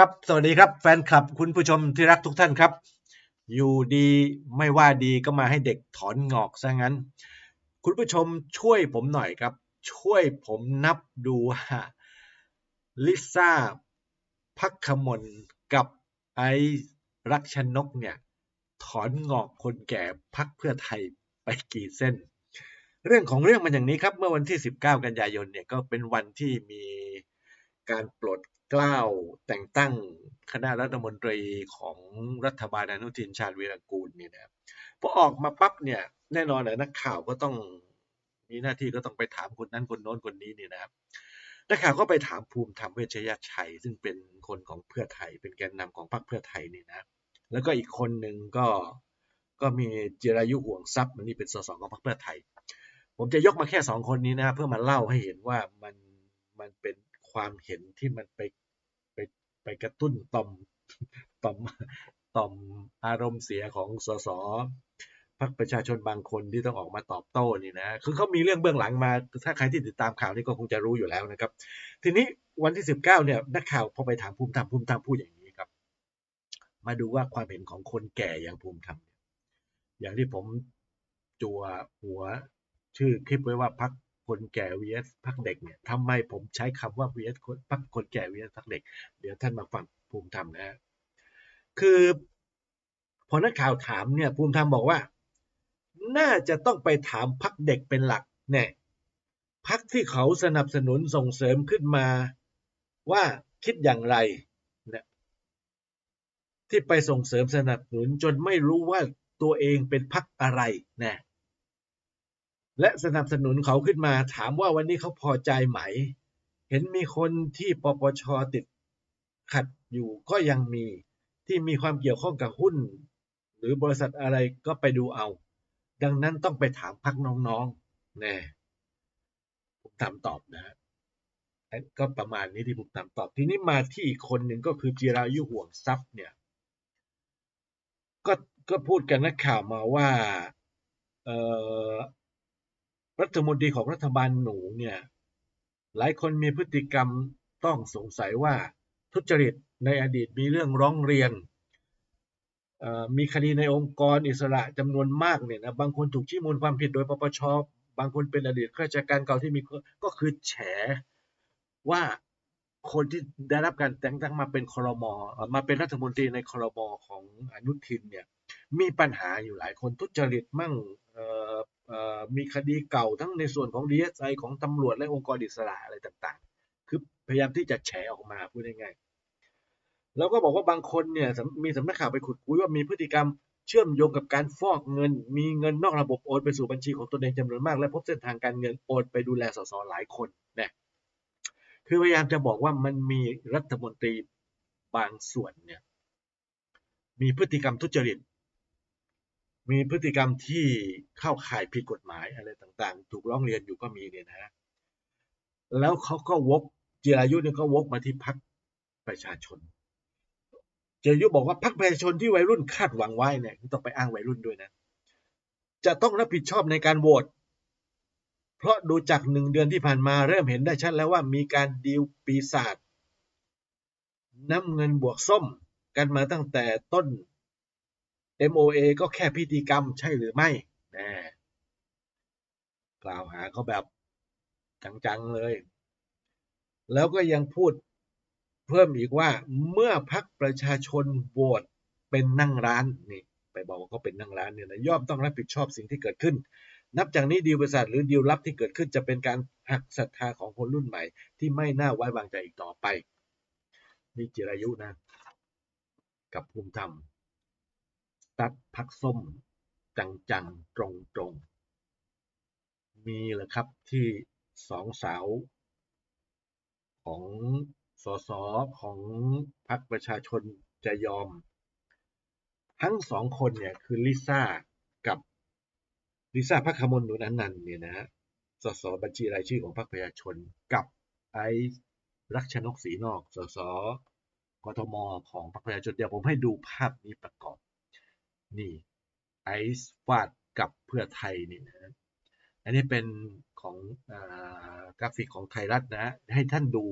ครับ สวัสดีครับแฟนคลับคุณผู้ชมที่รักทุกท่านครับ อยู่ดีไม่ว่าดีก็มาให้เด็กถอนงอกซะงั้น คุณผู้ชมช่วยผมหน่อยครับ ช่วยผมนับดูว่าลิซ่าพักขมลกับไอรักชนกเนี่ย ถอนงอกคนแก่พักเพื่อไทยไปกี่เส้น เรื่องของเรื่องมันอย่างนี้ครับ เมื่อวันที่ 19 กันยายนเนี่ยก็เป็นวันที่มีการปลด เกล้าแต่งตั้งคณะรัฐมนตรีของรัฐบาลอนุทินชาญวีรกูลเนี่ยนะพอออกมาปั๊บเนี่ยแน่นอนนะนักข่าวก็ต้องมีหน้าที่ก็ต้องไปถามคนนั้นคนโน้นคนนี้เนี่ยนะครับนักข่าวก็ไปถามภูมิธรรมเวชยชัย ซึ่งเป็นคนของเพื่อไทย เป็นแกนนำของพรรคเพื่อไทยนี่นะ แล้วก็อีกคนหนึ่งก็ก็มีจิรายุห่วงทรัพย์มันนี่เป็นสสของพรรคเพื่อไทย ผมจะยกมาแค่สองคนนี้นะเพื่อมาเล่าให้เห็นว่ามันมันเป็น ความเห็นที่มันไปไปไปกระตุ้นต่อมต่อมต่อมอารมณ์เสียของสสพรรคประชาชนบางคนที่ต้องออกมาตอบโต้นี่นะคือเขามีเรื่องเบื้องหลังมา ถ้าใครที่ติดตามข่าวนี่ก็คงจะรู้อยู่แล้วนะครับ ทีนี้วันที่ 19เนี่ยนักข่าวพอไปถามภูมิธรรมภูมิธรรมพูดอย่างนี้ครับ มาดูว่าความเห็นของคนแก่อย่างภูมิธรรมอย่างที่ผมจัวหัวชื่อคลิปไว้ว่าพัก คนแก่ vs พักเด็กเนี่ยทำไมผมใช้คำว่า vs พักคนแก่ vs พักเด็ก เดี๋ยวท่านมาฟังภูมิธรรมนะฮะคือพอนักข่าวถามเนี่ยภูมิธรรมบอกว่า น่าจะต้องไปถามพักเด็กเป็นหลักเนี่ยพักที่เขาสนับสนุนส่งเสริมขึ้นมาว่าคิดอย่างไรเนี่ยที่ไปส่งเสริมสนับสนุนจนไม่รู้ว่าตัวเองเป็นพักอะไรนะ และสนับสนุนเขาขึ้นมา ถามว่าวันนี้เขาพอใจไหม เห็นมีคนที่ปปชติดขัดอยู่ก็ยังมีที่มีความเกี่ยวข้องกับหุ้น หรือบริษัทอะไรก็ไปดูเอา ดังนั้นต้องไปถามพักน้องๆแน่ผมทำตอบนะฮะก็ประมาณนี้ที่ผมทำตอบ ทีนี้มาที่อีกคนหนึ่งก็คือจิรายุห่วงทรัพย์เนี่ยก็ก็พูดกันนักข่าวมาว่าเออ รัฐมนตรีของรัฐบาลหนูเนี่ย หลายคนมีพฤติกรรมต้องสงสัยว่าทุจริตในอดีตมีเรื่องร้องเรียน มีคดีในองค์กรอิสระจำนวนมากเนี่ยนะบางคนถูกชี้มูลความผิดโดยปปชบางคนเป็นอดีตข้าราชการเก่าที่มีก็คือแฉว่าคนที่ได้รับการแต่งตั้งมาเป็นครมมาเป็นรัฐมนตรีในครมของอนุทินเนี่ยมีปัญหาอยู่หลายคนทุจริตมั่ง มีคดีเก่าทั้งในส่วนของ DSI ของตำรวจและองค์กรอิสระอะไรต่างๆ คือพยายามที่จะแฉออกมาพูดง่ายๆแล้วก็บอกว่าบางคนเนี่ยมีสำนักข่าวไปขุดคุยว่ามีพฤติกรรมเชื่อมโยงกับการฟอกเงิน มีเงินนอกระบบโอนไปสู่บัญชีของตนเองจำนวนมาก และพบเส้นทางการเงินโอนไปดูแลสสหลายคนเนี่ยคือพยายามจะบอกว่ามันมีรัฐมนตรีบางส่วนเนี่ยมีพฤติกรรมทุจริต มีพฤติกรรมที่เข้าข่ายผิดกฎหมายอะไรต่างๆ ถูกร้องเรียนอยู่ก็มีเนี่ยนะฮะแล้วเขาก็วกจิรายุเนี่ยก็วกมาที่พักประชาชนจิรายุบอกว่าพักประชาชนที่วัยรุ่นคาดหวังไว้เนี่ยต้องไปอ้างวัยรุ่นด้วยนะ จะต้องรับผิดชอบในการโหวตเพราะดูจากหนึ่งเดือนที่ผ่านมาเริ่มเห็นได้ชัดแล้วว่ามีการดีลปีศาจน้ำเงินบวกส้มกันมาตั้งแต่ต้น MOA ก็แค่พิธีกรรมใช่หรือไม่แน่กล่าวหาเขาแบบจัง ๆ เลย แล้วก็ยังพูดเพิ่มอีกว่าเมื่อพักประชาชนโหวตเป็นนั่งร้านนี่ไปบอกว่าเขาเป็นนั่งร้านเนี่ยนะย่อมต้องรับผิดชอบสิ่งที่เกิดขึ้น นับจากนี้ดีลบริษัทหรือดีลลับที่เกิดขึ้นจะเป็นการหักศรัทธาของคนรุ่นใหม่ ที่ไม่น่าไว้วางใจอีกต่อไปนี่จิรายุนะ กับภูมิธรรม ตัดพักส้ม จังๆ ตรงๆ มีเหรอครับที่สองสาวของสสของพรรคประชาชนจะยอม ทั้งสองคนเนี่ยคือลิซ่ากับลิซ่าพักขมลนุนันนันเนี่ยนะฮะสสบัญชีรายชื่อของพรรคประชาชนกับไอรักชนกศรีนอกสสกทมของพรรคประชาชนเดี๋ยวผมให้ดูภาพนี้ประกอบ นี่ไอซ์ฟาดกับเพื่อไทยนี่นะอันนี้เป็นของอกราฟิกของไทยรัฐนะให้ท่านดู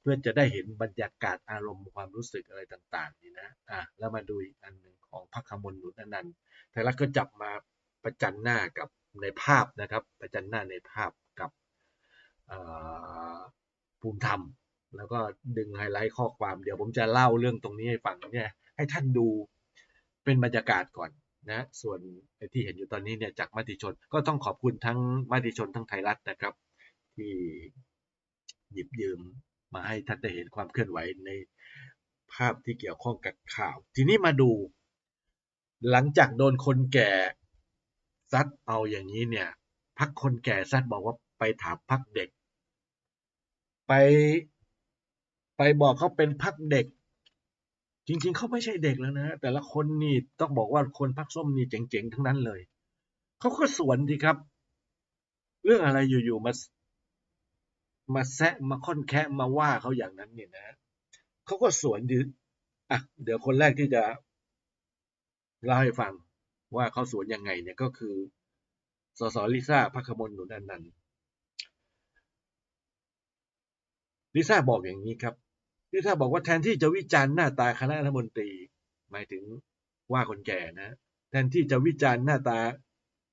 เพื่อจะได้เห็นบรรยากาศอารมณ์ความรู้สึกอะไรต่างๆนี่นะอะแล้วมาดูอีกอันหนึ่งของพระคมลหนุนอนันต์ไทยรัฐก็จับมาประจันหน้ากับในภาพนะครับประจันหน้าในภาพกับภูมิธรรม แล้วก็ดึงไฮไลท์ข้อความเดี๋ยวผมจะเล่าเรื่องตรงนี้ให้ฟังเนี่ยให้ท่านดู เป็นบรรยากาศก่อนนะ ส่วนที่เห็นอยู่ตอนนี้เนี่ยจากมติชนก็ต้องขอบคุณทั้งมติชนทั้งไทยรัฐนะครับ ที่หยิบยืมมาให้ท่านได้เห็นความเคลื่อนไหวในภาพที่เกี่ยวข้องกับข่าว ทีนี้มาดู หลังจากโดนคนแก่ซัดเอาอย่างนี้เนี่ยพักคนแก่ซัดบอกว่าไปถามพักเด็ก ไป ไปบอกเขาเป็นพักเด็ก จริงๆ เขาไม่ใช่เด็กแล้วนะ แต่ละคนนี่ต้องบอกว่าคนพักส้มนี่เจ๋งๆ ทั้งนั้นเลย เขาก็สวนดีครับ เรื่องอะไรอยู่ๆ มา มาแซะมาค่อนแคะมาว่าเขาอย่างนั้นเนี่ยนะ เขาก็สวนดีอะ เดี๋ยวคนแรกที่จะเล่าให้ฟังว่าเขาสวนยังไงเนี่ยก็คือ สสลิซ่าพักขมลหนุนอนันต์ลิซ่าบอกอย่างนี้ครับ ลิซ่าบอกว่าแทนที่จะวิจารณ์หน้าตาคณะรัฐมนตรี หมายถึงว่าคนแก่นะ แทนที่จะวิจารณ์หน้าตา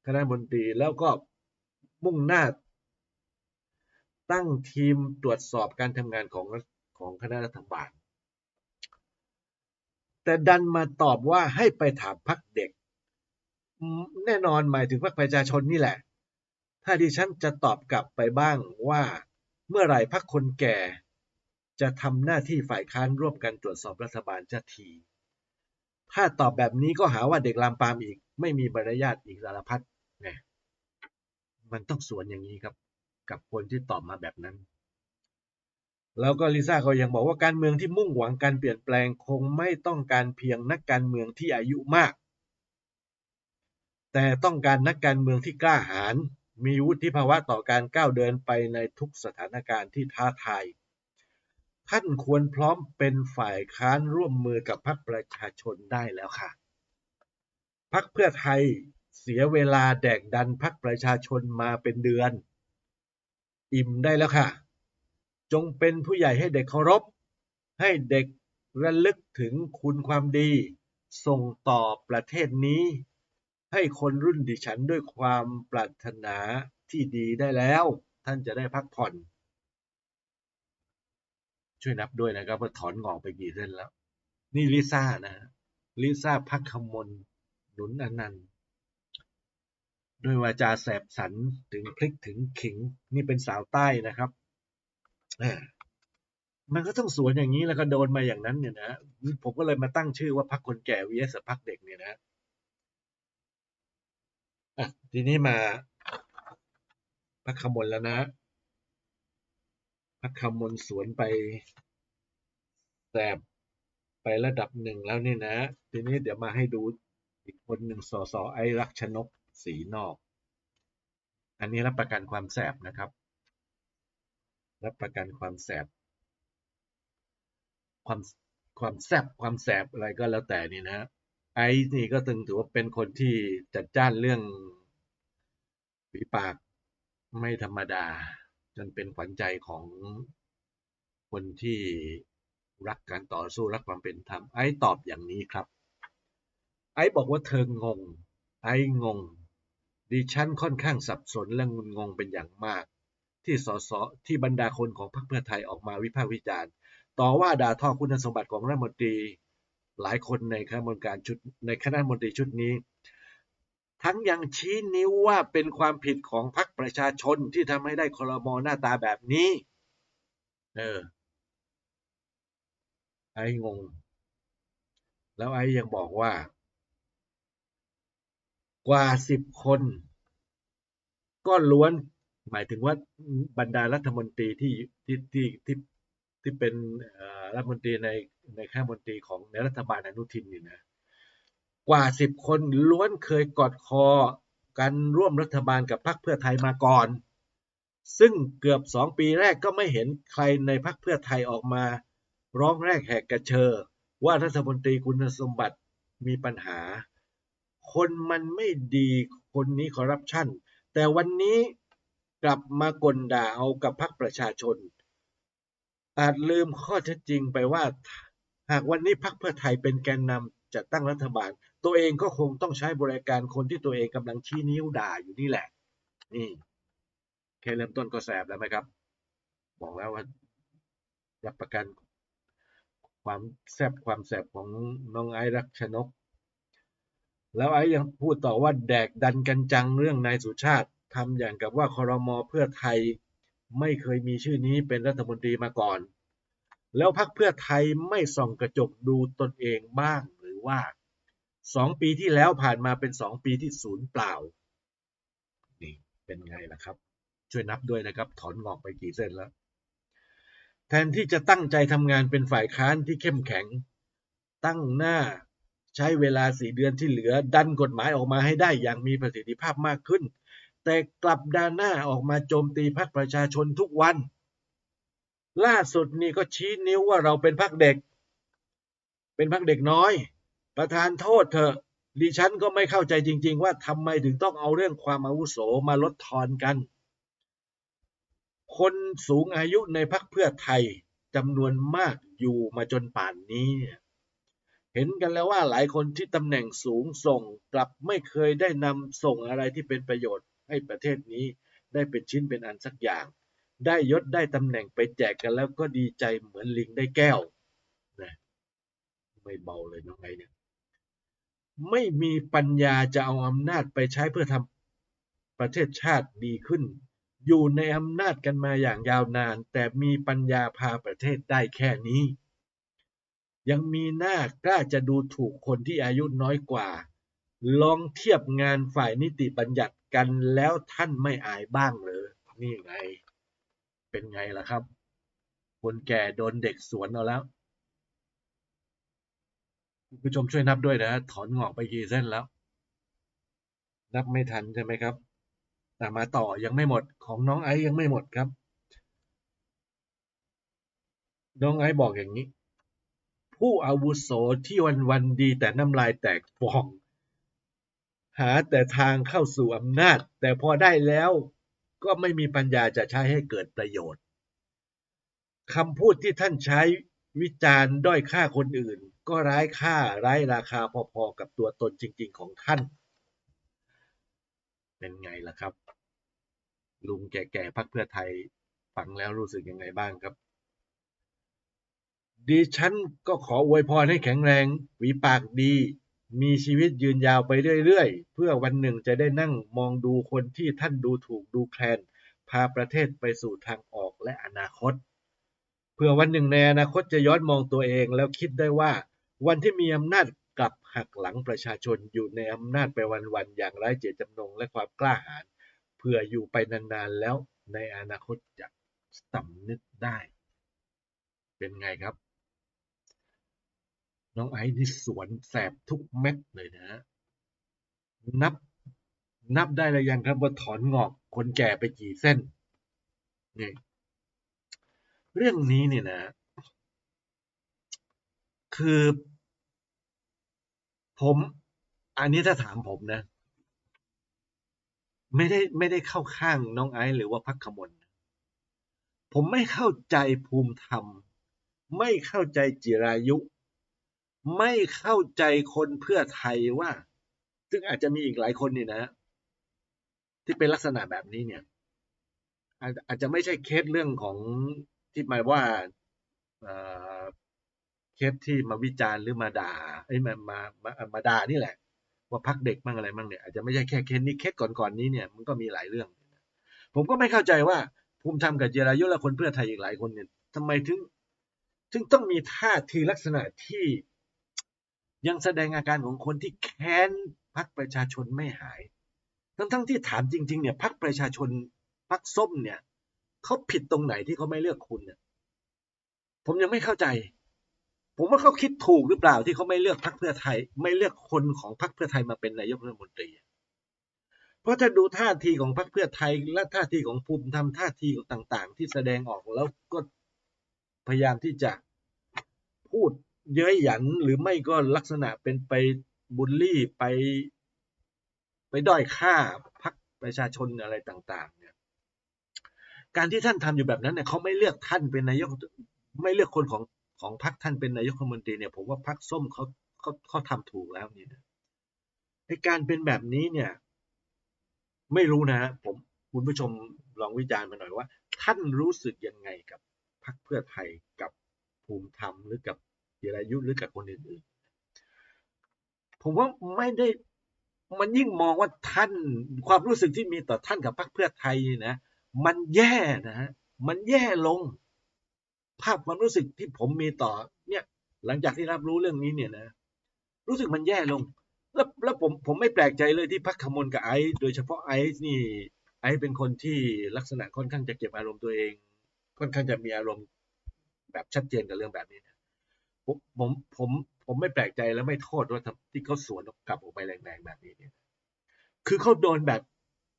คณะรัฐมนตรีแล้วก็มุ่งหน้า ตั้งทีมตรวจสอบการทำงานของของคณะรัฐบาล แต่ดันมาตอบว่าให้ไปถามพักเด็ก แน่นอนหมายถึงพักประชาชนนี่แหละ ถ้าดิฉันจะตอบกลับไปบ้างว่าเมื่อไหร่พักคนแก่ จะทำหน้าที่ฝ่ายค้านร่วมกันตรวจสอบรัฐบาลจะที ถ้าตอบแบบนี้ก็หาว่าเด็กลามปามอีก ไม่มีบรรยาทอีกสารพัดนี่มันต้องสวนอย่างนี้ครับ กับคนที่ตอบมาแบบนั้น แล้วก็ลิซ่าก็ยังบอกว่าการเมืองที่มุ่งหวังการเปลี่ยนแปลงคงไม่ต้องการเพียงนักการเมืองที่อายุมาก แต่ต้องการนักการเมืองที่กล้าหาญมีวุฒิภาวะต่อการก้าวเดินไปในทุกสถานการณ์ที่ท้าทาย ท่านควรพร้อมเป็นฝ่ายค้านร่วมมือกับพรรคประชาชนได้แล้วค่ะพรรคเพื่อไทยเสียเวลาแดกดันพรรคประชาชนมาเป็นเดือน อิ่มได้แล้วค่ะ จงเป็นผู้ใหญ่ให้เด็กเคารพ ให้เด็กระลึกถึงคุณความดี ส่งต่อประเทศนี้ ให้คนรุ่นดิฉันด้วยความปรารถนาที่ดีได้แล้ว ท่านจะได้พักผ่อน ช่วยนับด้วยนะครับว่าถอนงอกไปกี่เส้นแล้ว นี่ลิซ่านะลิซ่าพักขมลหนุนอนันต์ด้วยวาจาแสบสันถึงพลิกถึงขิง นี่เป็นสาวใต้นะครับมันก็ต้องสวนอย่างนี้แล้วก็โดนมาอย่างนั้นเนี่ยนะผมก็เลยมาตั้งชื่อว่าพักคนแก่วีเอสพักเด็กเนี่ยนะอะทีนี้มาพักขมลแล้วนะ พักขมลสวนไปแสบไประดับหนึ่งแล้วนี่นะ ทีนี้เดี๋ยวมาให้ดูอีกคนหนึ่งสอสอไอรักชนกสีนอก อันนี้รับประกันความแสบนะครับ รับประกันความแสบ ความความแสบความแสบอะไรก็แล้วแต่นี่นะ ไอซ์นี่ก็ตึงถือว่าเป็นคนที่จัดจ้านเรื่องฝีปากไม่ธรรมดา จนเป็นขวัญใจของคนที่รักการต่อสู้รักความเป็นธรรมไอ้ตอบอย่างนี้ครับ ไอ้บอกว่าเธองง ไอ้งง ดิฉันค่อนข้างสับสนและงุนงงเป็นอย่างมาก ที่สสที่บรรดาคนของพรรคเพื่อไทยออกมาวิพากษ์วิจารณ์ ต่อว่าด่าทอคุณสมบัติของรัฐมนตรี หลายคนในคณะมนการชุดในคณะมนตรีชุดนี้ ทั้งยังชี้นิ้วว่าเป็นความผิดของพรรคประชาชนที่ทำให้ได้คอรมอหน้าตาแบบนี้ เออ ไอ้งง แล้วไอ้ยังบอกว่า กว่าสิบคน ก็ล้วน หมายถึงว่าบรรดารัฐมนตรีที่ที่ที่ที่ที่เป็นรัฐมนตรีในในข้ามนตรีของในรัฐบาลอนุทินนี่นะ กว่าสิบคนล้วนเคยกอดคอกันร่วมรัฐบาลกับพรรคเพื่อไทยมาก่อน ซึ่งเกือบสองปีแรกก็ไม่เห็นใครในพรรคเพื่อไทยออกมา ร้องแรกแหกกระเชอ ว่ารัฐมนตรีคุณสมบัติมีปัญหา คนมันไม่ดีคนนี้คอร์รัปชันแต่วันนี้กลับมากลด่าเอากับพรรคประชาชน อาจลืมข้อเท็จจริงไปว่า หากวันนี้พรรคเพื่อไทยเป็นแกนนำจัดตั้งรัฐบาล ตัวเองก็คงต้องใช้บริการคนที่ตัวเองกำลังชี้นิ้วด่าอยู่นี่แหละ นี่แค่เริ่มต้นก็แสบแล้วไหมครับ บอกแล้วว่ารับประกันความแซบความแสบของน้องไอรักชนก แล้วไอ้ยังพูดต่อว่าแดกดันกันจังเรื่องนายสุชาติทำอย่างกับว่าคอรมอเพื่อไทยไม่เคยมีชื่อนี้เป็นรัฐมนตรีมาก่อน แล้วพักเพื่อไทยไม่ส่องกระจกดูตนเองบ้างหรือว่า สองปีที่แล้วผ่านมาเป็นสองปีที่ศูนย์เปล่า นี่เป็นไงล่ะครับ ช่วยนับด้วยนะครับ ถอนงอกไปกี่เส้นแล้ว แทนที่จะตั้งใจทำงานเป็นฝ่ายค้านที่เข้มแข็ง ตั้งหน้าใช้เวลาสี่เดือนที่เหลือ ดันกฎหมายออกมาให้ได้อย่างมีประสิทธิภาพมากขึ้น แต่กลับดานหน้าออกมาโจมตีพรรคประชาชนทุกวัน ล่าสุดนี่ก็ชี้นิ้วว่าเราเป็นพรรคเด็ก เป็นพรรคเด็กน้อย ประธานโทษเถอะดิฉันก็ไม่เข้าใจจริง ๆ ว่าทำไมถึงต้องเอาเรื่องความอาวุโสมาลดทอนกัน คนสูงอายุในพรรคเพื่อไทยจำนวนมากอยู่มาจนป่านนี้ เห็นกันแล้วว่าหลายคนที่ตำแหน่งสูงส่งกลับไม่เคยได้นำส่งอะไรที่เป็นประโยชน์ให้ประเทศนี้ได้เป็นชิ้นเป็นอันสักอย่าง ได้ยศได้ตำแหน่งไปแจกกันแล้วก็ดีใจเหมือนลิงได้แก้วนะไม่เบาเลยน้องไงเนี่ย ไม่มีปัญญาจะเอาอำนาจไปใช้เพื่อทำประเทศชาติดีขึ้น อยู่ในอำนาจกันมาอย่างยาวนาน แต่มีปัญญาพาประเทศได้แค่นี้ ยังมีหน้ากล้าจะดูถูกคนที่อายุน้อยกว่า ลองเทียบงานฝ่ายนิติบัญญัติกันแล้วท่านไม่อายบ้างเลยนี่ไง เป็นไงล่ะครับ คนแก่โดนเด็กสวนเอาแล้ว คุณผู้ชมช่วยนับด้วยนะถอนงอกไปกี่เส้นแล้ว นับไม่ทันใช่ไหมครับ แต่มาต่อยังไม่หมดของน้องไอซ์ยังไม่หมดครับ น้องไอซ์บอกอย่างนี้ ผู้อาวุโสที่วันวันดีแต่น้ำลายแตกฟอง หาแต่ทางเข้าสู่อำนาจ แต่พอได้แล้วก็ไม่มีปัญญาจะใช้ให้เกิดประโยชน์คำพูดที่ท่านใช้ วิจารณ์ด้อยค่าคนอื่น ก็ร้ายค่าไร้ราคาพอๆกับตัวตนจริง ๆ ของท่าน เป็นไงล่ะครับ ลุงแก่ๆพักเพื่อไทยฟังแล้วรู้สึกยังไงบ้างครับดิฉันก็ขออวยพรให้แข็งแรงหวีปากดี มีชีวิตยืนยาวไปเรื่อยๆ เพื่อวันหนึ่งจะได้นั่งมองดูคนที่ท่านดูถูกดูแคลน พาประเทศไปสู่ทางออกและอนาคต เพื่อวันหนึ่งในอนาคตจะย้อนมองตัวเองแล้วคิดได้ว่าวันที่มีอำนาจกลับหักหลังประชาชนอยู่ในอำนาจไปวันๆอย่างไร้เจตจำนงและความกล้าหาญเพื่ออยู่ไปนานๆแล้วในอนาคตจะสำนึกได้ เป็นไงครับ น้องไอซ์นี่สวนแสบทุกเม็ดเลยนะ นับ นับได้เลยยังครับว่าถอนงอกคนแก่ไปกี่เส้นนี่ เรื่องนี้เนี่ยนะ คือ ผม อันนี้ถ้าถามผมนะ ไม่ได้ไม่ได้เข้าข้างน้องไอซ์หรือว่าพักขมลผมไม่เข้าใจภูมิธรรม ไม่เข้าใจจิรายุ ไม่เข้าใจคนเพื่อไทยว่า ซึ่งอาจจะมีอีกหลายคนนี่นะ ที่เป็นลักษณะแบบนี้เนี่ยอาจอาจจะไม่ใช่เคสเรื่องของ ที่หมายว่าเคสที่มาวิจารณ์หรือมาด่าไอ้มามามามาด่านี่แหละ ว่าพักเด็กมั่งอะไรมั่งเนี่ยอาจจะไม่ใช่แค่เคสนี้เคสก่อนๆนี้เนี่ยมันก็มีหลายเรื่อง ผมก็ไม่เข้าใจว่าภูมิธรรมกับเจรายุและคนเพื่อไทยอีกหลายคนเนี่ยทำไมถึงถึงต้องมีท่าทีลักษณะที่ยังแสดงอาการของคนที่แค้นพักประชาชนไม่หาย ทั้งทั้งที่ถามจริง ๆ เนี่ยพักประชาชนพักส้มเนี่ย เขาผิดตรงไหนที่เขาไม่เลือกคุณเนี่ยผมยังไม่เข้าใจ ผมว่าเขาคิดถูกหรือเปล่าที่เขาไม่เลือกพักเพื่อไทย ไม่เลือกคนของพักเพื่อไทยมาเป็นนายกรัฐมนตรี เพราะถ้าดูท่าทีของพรรคเพื่อไทย และท่าทีของภูมิธรรมท่าทีต่าง ๆ ที่แสดงออกแล้วก็พยายามที่จะพูดเย้ยหยันหรือไม่ก็ลักษณะเป็นไปบูลลี่ไป ไปด้อยค่าพรรคประชาชนอะไรต่างๆ การที่ท่านทำอยู่แบบนั้นเนี่ยเขาไม่เลือกท่านเป็นนายก ไม่เลือกคนของของพรรคท่านเป็นนายกรัฐมนตรีเนี่ยผมว่าพรรคส้มเขาเขาเขาทำถูกแล้วนี่นะไอการเป็นแบบนี้เนี่ย ไม่รู้นะผมคุณผู้ชมลองวิจารณ์มาหน่อยว่า ท่านรู้สึกยังไงกับพรรคเพื่อไทยกับภูมิธรรมหรือกับจิรายุหรือกับคนอื่นๆ ผมว่าไม่ได้มันยิ่งมองว่าท่านความรู้สึกที่มีต่อท่านกับพรรคเพื่อไทยนะ มันแย่นะฮะมันแย่ลง ภาพความรู้สึกที่ผมมีต่อ เนี่ย หลังจากที่รับรู้เรื่องนี้เนี่ยนะ รู้สึกมันแย่ลง แล้วแล้วผมผมไม่แปลกใจเลยที่พักขมลกับไอซ์โดยเฉพาะไอซ์นี่ ไอซ์เป็นคนที่ลักษณะค่อนข้างจะเก็บอารมณ์ตัวเอง ค่อนข้างจะมีอารมณ์แบบชัดเจนกับเรื่องแบบนี้นะผมผมผมผมไม่แปลกใจและไม่โทษว่าที่เขาสวนกลับออกไปแรงๆแบบนี้เนี่ย คือเขาโดนแบบ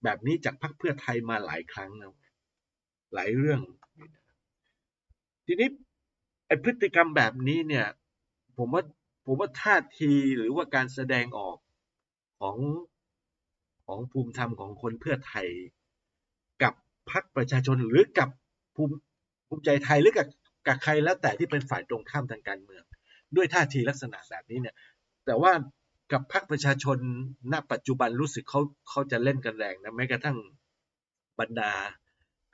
แบบนี้จากพรรคเพื่อไทยมาหลายครั้งแล้วหลายเรื่อง ทีนี้ไอพฤติกรรมแบบนี้เนี่ย ผมว่าผมว่าท่าทีหรือว่าการแสดงออกของของภูมิธรรมของคนเพื่อไทย กับพรรคประชาชนหรือกับภูมิภูมิใจไทยหรือกับกับใครแล้วแต่ที่เป็นฝ่ายตรงข้ามทางการเมือง ด้วยท่าทีลักษณะแบบนี้เนี่ย แต่ว่า กับพรรคประชาชนณปัจจุบันรู้สึกเขาเขาจะเล่นกันแรงนะแม้กระทั่งบรรดา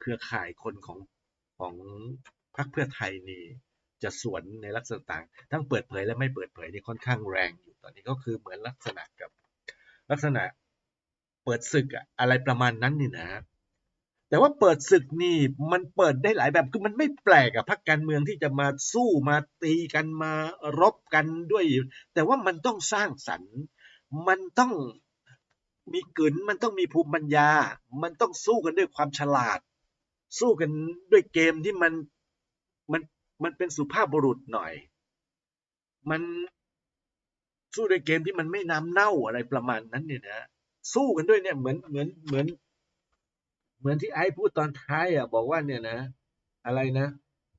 เครือข่ายคนของของพรรคเพื่อไทยนี่จะสวนในลักษณะต่างทั้งเปิดเผยและไม่เปิดเผยนี่ค่อนข้างแรงอยู่ตอนนี้ก็คือเหมือนลักษณะกับลักษณะเปิดศึกอะอะไรประมาณนั้นนี่นะ แต่ว่าเปิดศึกนี่มันเปิดได้หลายแบบคือมันไม่แปลกอะพรรคการเมืองที่จะมาสู้มาตีกันมารบกันด้วย แต่ว่ามันต้องสร้างสรรค์ มันต้องมีกลืนมันต้องมีภูมิปัญญา มันต้องสู้กันด้วยความฉลาด สู้กันด้วยเกมที่มันมันมันเป็นสุภาพบุรุษหน่อย มันสู้ด้วยเกมที่มันไม่น้ำเน่าอะไรประมาณนั้นเนี่ยนะสู้กันด้วยเนี่ยเหมือนเหมือนเหมือน เหมือนที่ไอ้พูดตอนท้ายอะ บอกว่าเนี่ยนะ อะไรนะ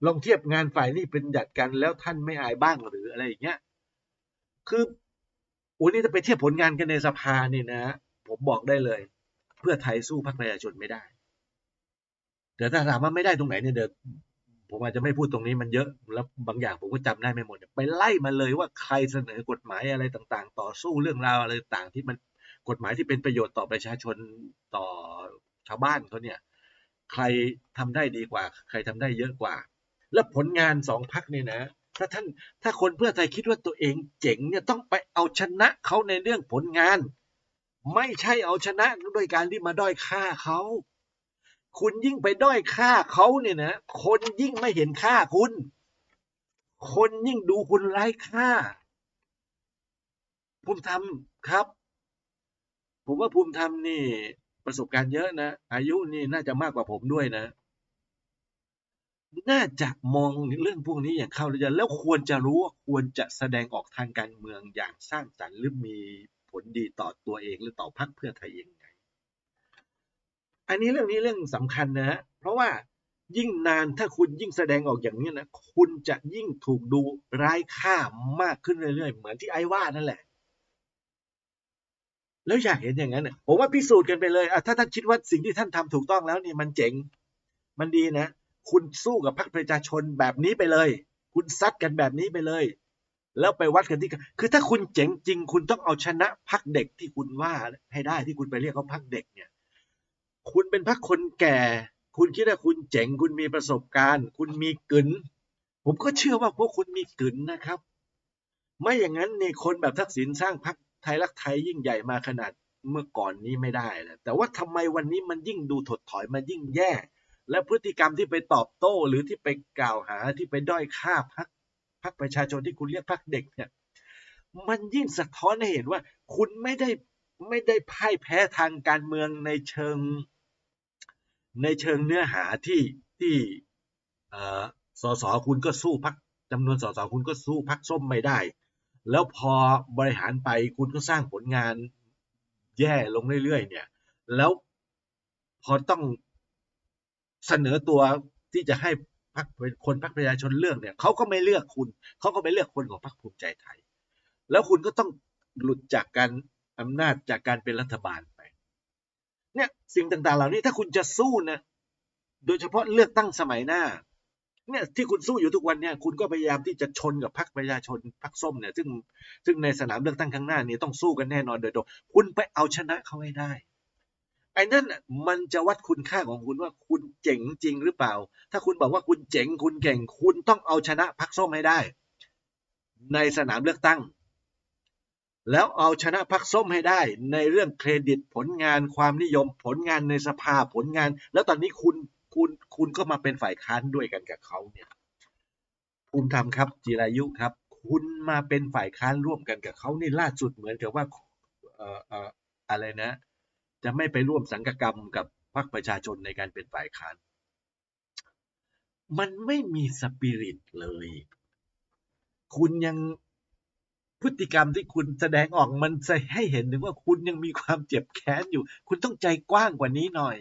ลองเทียบงานฝ่ายนี้เป็นหยัดกันแล้วท่านไม่อายบ้างหรืออะไรอย่างเงี้ยคือโอ้นี่ถ้าไปเทียบผลงานกันในสภาเนี่ยนะ ผมบอกได้เลย เพื่อไทยสู้พรรคประชาชนไม่ได้แต่ถ้าถามว่าไม่ได้ตรงไหนเนี่ยเดี๋ยวผมอาจจะไม่พูดตรงนี้มันเยอะแล้วบางอย่างผมก็จำได้ไม่หมดไปไล่มาเลยว่าใครเสนอกฎหมายอะไรต่าง ๆ ต่อสู้เรื่องราวอะไรต่างที่มันกฎหมายที่เป็นประโยชน์ต่อประชาชนต่อ ชาวบ้านเขาเนี่ยใครทำได้ดีกว่า ใครทำได้เยอะกว่า แล้วผลงานสองพักนี่นะ ถ้าท่านถ้าคนเพื่อไทยคิดว่าตัวเองเจ๋งเนี่ยต้องไปเอาชนะเขาในเรื่องผลงาน ไม่ใช่เอาชนะด้วยการที่มาด้อยค่าเขาคุณยิ่งไปด้อยค่าเขาเนี่ยนะคนยิ่งไม่เห็นค่าคุณ คนยิ่งดูคุณไร้ค่า ภูมิธรรมครับ ผมว่าภูมิธรรมนี่ ประสบการณ์เยอะนะ อายุนี่น่าจะมากกว่าผมด้วยนะ น่าจะมองเรื่องพวกนี้อย่างเข้าใจแล้วควรจะรู้ว่าควรจะแสดงออกทางการเมืองอย่างสร้างสรรค์หรือมีผลดีต่อตัวเองหรือต่อพรรคเพื่อไทยเองไง อันนี้เรื่องนี้เรื่องสำคัญนะฮะเพราะว่ายิ่งนานถ้าคุณยิ่งแสดงออกอย่างนี้นะ คุณจะยิ่งถูกดูร้ายค่ามากขึ้นเรื่อยๆ เหมือนที่ไอ้ว่านั่นแหละ แล้วอยากเห็นอย่างนั้นนะผมว่าพิสูจน์กันไปเลยอะถ้าท่านคิดว่าสิ่งที่ท่านทำถูกต้องแล้วนี่มันเจ๋ง มันดีนะ คุณสู้กับพรรคประชาชนแบบนี้ไปเลย คุณซัดกันแบบนี้ไปเลย แล้วไปวัดกันที่ คือถ้าคุณเจ๋งจริง คุณต้องเอาชนะพรรคเด็กที่คุณว่าให้ได้ที่คุณไปเรียกเขาพรรคเด็กเนี่ย คุณเป็นพรรคคนแก่ คุณคิดว่าคุณเจ๋ง คุณมีประสบการณ์ คุณมีกึนผมก็เชื่อว่าพวกคุณมีกึนนะครับ ไม่อย่างนั้นในคนแบบทักษิณสร้างพรรค ไทยรักไทยยิ่งใหญ่มาขนาดเมื่อก่อนนี้ไม่ได้แล้วแต่ว่าทำไมวันนี้มันยิ่งดูถดถอยมายิ่งแย่ และพฤติกรรมที่ไปตอบโต้หรือที่ไปกล่าวหาที่ไปด้อยค่าพรรคพรรคประชาชนที่คุณเรียกพรรคเด็กเนี่ยมันยิ่งสะท้อนให้เห็นว่า คุณไม่ได้ไม่ได้พ่ายแพ้ทางการเมืองในเชิง ในเชิงเนื้อหาที่ที่สสคุณก็สู้พักจำนวนสสคุณก็สู้พักส้มไม่ได้ แล้วพอบริหารไปคุณก็สร้างผลงานแย่ลงเรื่อยๆเนี่ย แล้วพอต้องเสนอตัวที่จะให้พักคนพักประชาชนเลือกเนี่ยเขาก็ไม่เลือกคุณเขาก็ไปเลือกคนของพรรคภูมิใจไทย แล้วคุณก็ต้องหลุดจากการอำนาจจากการเป็นรัฐบาลไป เนี่ยสิ่งต่างๆ เหล่านี้ถ้าคุณจะสู้นะโดยเฉพาะเลือกตั้งสมัยหน้า เนี่ยที่คุณสู้อยู่ทุกวันเนี่ยคุณก็พยายามที่จะชนกับพรรคประชาชนพรรคส้มเนี่ยซึ่งซึ่งในสนามเลือกตั้งข้างหน้านี้ต้องสู้กันแน่นอนโดยตรงคุณไปเอาชนะเขาให้ได้ไอ้นั่นมันจะวัดคุณค่าของคุณว่าคุณเจ๋งจริงหรือเปล่า ถ้าคุณบอกว่าคุณเจ๋งคุณเก่ง คุณต้องเอาชนะพรรคส้มให้ได้ ในสนามเลือกตั้ง แล้วเอาชนะพรรคส้มให้ได้ ในเรื่องเครดิตผลงานความนิยมผลงานในสภาผลงาน แล้วตอนนี้คุณ คุณคุณก็มาเป็นฝ่ายค้านด้วยกันกับเขาเนี่ย ภูมิธรรมครับจิรายุครับ คุณมาเป็นฝ่ายค้านร่วมกันกับเขานี่ล่าสุดเหมือนกับว่าเอ่อเอ่ออะไรนะ จะไม่ไปร่วมสังกกรรมกับพรรคประชาชนในการเป็นฝ่ายค้าน มันไม่มีสปิริตเลย คุณยังพฤติกรรมที่คุณแสดงออกมันจะให้เห็นถึงว่าคุณยังมีความเจ็บแค้นอยู่ คุณต้องใจกว้างกว่านี้หน่อย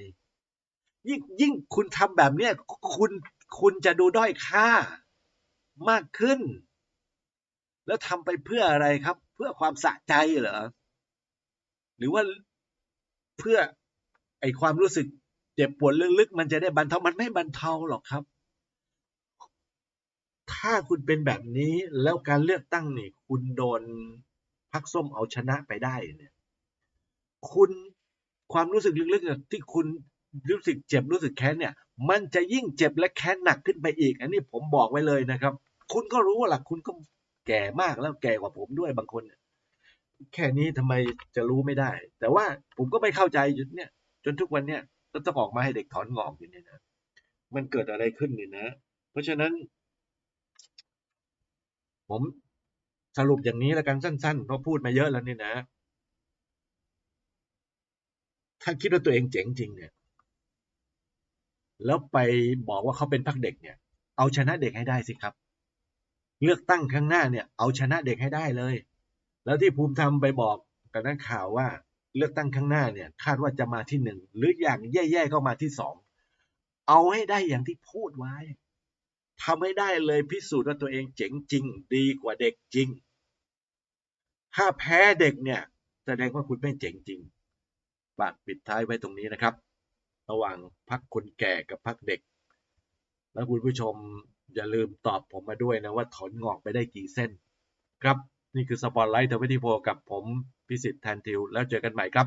ยิ่งยิ่งคุณทำแบบเนี้ยคุณคุณจะดูด้อยค่ามากขึ้น แล้วทำไปเพื่ออะไรครับ เพื่อความสะใจเหรอหรือว่าเพื่อไอความรู้สึกเจ็บปวดลึกๆมันจะได้บรรเทามันไม่บรรเทาหรอกครับ ถ้าคุณเป็นแบบนี้แล้วการเลือกตั้งนี่คุณโดนพักส้มเอาชนะไปได้เนี่ย คุณความรู้สึกลึกๆที่คุณ รู้สึกเจ็บรู้สึกแค้นเนี่ย มันจะยิ่งเจ็บและแค้นหนักขึ้นไปอีก อันนี้ผมบอกไว้เลยนะครับ คุณก็รู้ว่าล่ะคุณก็แก่มากแล้วแก่กว่าผมด้วยบางคนแค่นี้ทำไมจะรู้ไม่ได้ แต่ว่าผมก็ไม่เข้าใจอยู่เนี่ย จนทุกวันเนี่ยก็ต้องออกมาให้เด็กถอนงอกอยู่เนี่ยนะมันเกิดอะไรขึ้นเนี่ยนะ เพราะฉะนั้น ผมสรุปอย่างนี้แล้วกันสั้นๆเพราะพูดมาเยอะแล้วนี่นะ ถ้าคิดว่าตัวเองเจ๋งจริงเนี่ย แล้วไปบอกว่าเขาเป็นพักเด็กเนี่ย เอาชนะเด็กให้ได้สิครับ เลือกตั้งข้างหน้าเนี่ย เอาชนะเด็กให้ได้เลย แล้วที่ภูมิธรรมไปบอกกับนักข่าวว่าเลือกตั้งข้างหน้าเนี่ยคาดว่าจะมาที่หนึ่งหรืออย่างแย่ๆก็มาที่สองเอาให้ได้อย่างที่พูดไว้ทำให้ได้เลยพิสูจน์ว่าตัวเองเจ๋งจริง ดีกว่าเด็กจริง ถ้าแพ้เด็กเนี่ย แสดงว่าคุณไม่เจ๋งจริงฝากปิดท้ายไว้ตรงนี้นะครับ ระหว่างพักคนแก่กับพักเด็ก แล้วคุณผู้ชมอย่าลืมตอบผมมาด้วยนะว่าถอนงอกไปได้กี่เส้น ครับ นี่คือสปอตไลท์เทวิตี้โพกับผมพิสิทธิ์แทนทิว แล้วเจอกันใหม่ครับ